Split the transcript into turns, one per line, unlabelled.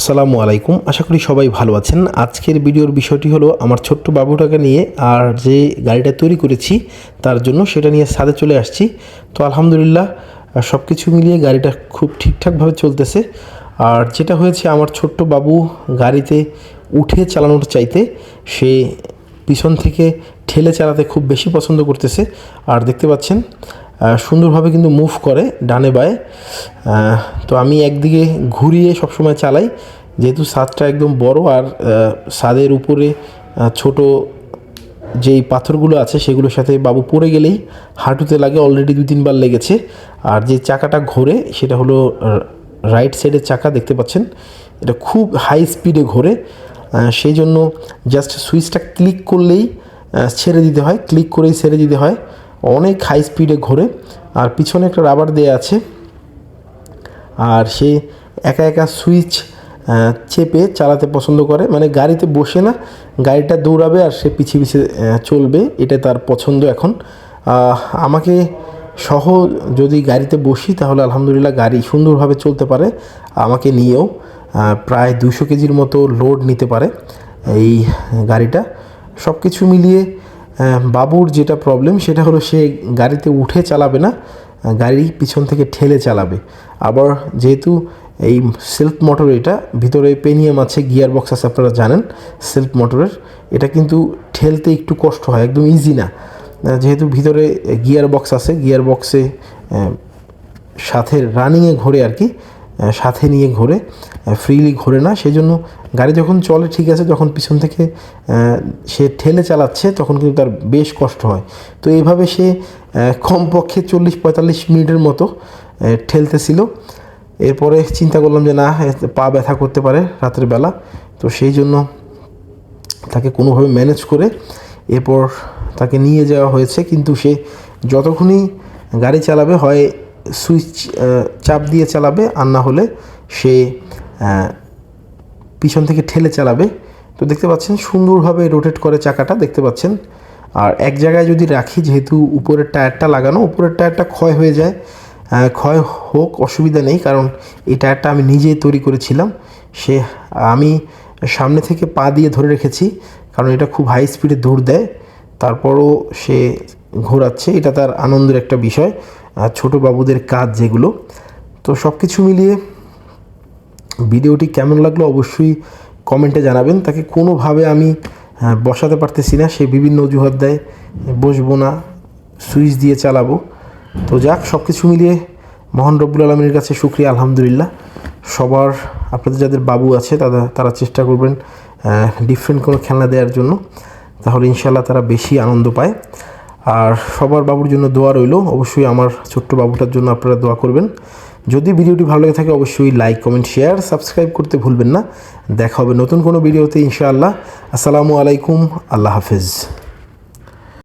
আসসালামু আলাইকুম। আশা করি সবাই ভালো আছেন। আজকের ভিডিওর বিষয়টি হলো আমার ছোট্ট বাবুটাকে নিয়ে আর যে গাড়িটা তৈরি করেছি তার জন্য সেটা নিয়ে সাদে চলে আসছি। তো আলহামদুলিল্লাহ সব কিছু মিলিয়ে গাড়িটা খুব ঠিকঠাকভাবে চলতেছে। আর যেটা হয়েছে, আমার ছোট্ট বাবু গাড়িতে উঠে চালানোর চাইতে সে পিছন থেকে ঠেলে চালাতে খুব বেশি পছন্দ করতেছে। আর দেখতে পাচ্ছেন সুন্দরভাবে কিন্তু মুভ করে ডানে বায়ে। তো আমি একদিকে ঘুরিয়ে সবসময় চালাই, যেহেতু ছাদটা একদম বড় আর ছাদের উপরে ছোট যেই পাথরগুলো আছে সেগুলোর সাথে বাবু পড়ে গেলেই হাঁটুতে লাগে অলরেডি দুই তিনবার লেগেছে। আর যে চাকাটা ঘোরে সেটা হলো রাইট সাইডের চাকা, দেখতে পাচ্ছেন? এটা খুব হাই স্পিডে ঘোরে। সেই জন্য জাস্ট সুইচটা ক্লিক করলেই ছেড়ে দিতে হয় ক্লিক করেই ছেড়ে দিতে হয়। অনেক হাই স্পিডে ঘোরে, আর পিছনে একটা রাবার দেয়া আছে। আর সে একা একা সুইচ চেপে চালাতে পছন্দ করে। মানে গাড়িতে বসে না, গাড়িটা দৌড়াবে আর সে পিছিয়ে পিছিয়ে চলবে। এটা তার পছন্দ এখন। আমাকে সহ যদি গাড়িতে বসি তাহলে আলহামদুলিল্লাহ গাড়ি সুন্দরভাবে চলতে পারে। আমাকে নিয়েও প্রায় দুশো কেজির মতো লোড নিতে পারে এই গাড়িটা। সব কিছু মিলিয়ে বাবুর যেটা প্রবলেম সেটা হলো সে গাড়িতে উঠে চালাবে না, গাড়ি পিছন থেকে ঠেলে চালাবে। আবার যেহেতু এই সেলফ মোটর এটা, ভিতরে পেনিয়াম আছে গিয়ার বক্স আছে, আপনারা জানেন সেলফ মোটরের এটা কিন্তু ঠেলতে একটু কষ্ট হয়, একদম ইজি না। যেহেতু ভিতরে গিয়ার বক্স আছে গিয়ার বক্সে সাথে রানিংয়ে ঘোরে আর কি সাথে নিয়ে ঘোরে ফ্রিলি ঘোরে না সেই জন্য গাড়ি যখন চলে, ঠিক আছে, যখন পিছন থেকে সে ঠেলে চালাচ্ছে, তখন কিন্তু তার বেশ কষ্ট হয়। তো এইভাবে সে কমপক্ষে চল্লিশ পঁয়তাল্লিশ মিনিটের মতো ঠেলতেছিল। এরপরে চিন্তা করলাম যে, না পা ব্যথা করতে পারে রাতের বেলা। তো সেই জন্য তাকে কোনোভাবে ম্যানেজ করে এরপর তাকে নিয়ে যাওয়া হয়েছে। কিন্তু সে যতক্ষণই গাড়ি চালাবে, হয় সুইচ চাপ দিয়ে চালাবে আর না হলে সে পিছন থেকে ঠেলে চালাবে। তো দেখতে পাচ্ছেন সুন্দরভাবে রোটেট করে চাকাটা, দেখতে পাচ্ছেন। আর এক জায়গায় যদি রাখি, যেহেতু উপরের টায়ারটা লাগানো, উপরের টায়ারটা ক্ষয় হয়ে যায়। ক্ষয় হোক, অসুবিধা নেই, কারণ এই টায়ারটা আমি নিজেই তৈরি করেছিলাম। সে, আমি সামনে থেকে পা দিয়ে ধরে রেখেছি, কারণ এটা খুব হাই স্পিডে দৌড় দেয়। তারপরও সে ঘোরাচ্ছে, এটা তার আনন্দের একটা বিষয়। ছোটো বাবুদের কাজ যেগুলো, তো সব কিছু মিলিয়ে ভিডিওটি কেমন লাগল অবশ্যই কমেন্টে জানাবেন। তাকে কোনোভাবে আমি বসাতে পারতেছি না, সে বিভিন্ন অজুহাত দেয়, বসবো না, সুইচ দিয়ে চালাবো। তো যাক সব কিছু মিলিয়ে মহান রব্বুল আলমীর কাছে শুক্রিয়া, আলহামদুলিল্লাহ। সবার, আপনাদের যাদের বাবু আছে তারা তারা চেষ্টা করবেন ডিফারেন্ট কোনো খেলনা দেওয়ার জন্য। তাহলে ইনশাল্লাহ তারা বেশি আনন্দ পায়। আর সবার বাবুর জন্য দোয়া রইল। অবশ্যই আমার ছোট্ট বাবুটার জন্য আপনারা দোয়া করবেন। যদি ভিডিওটি ভালো লেগে থাকে, অবশ্যই লাইক কমেন্ট শেয়ার সাবস্ক্রাইব করতে ভুলবেন না। দেখা হবে নতুন কোনো ভিডিওতে, ইনশাআল্লাহ। আসসালামু আলাইকুম। আল্লাহ হাফেজ।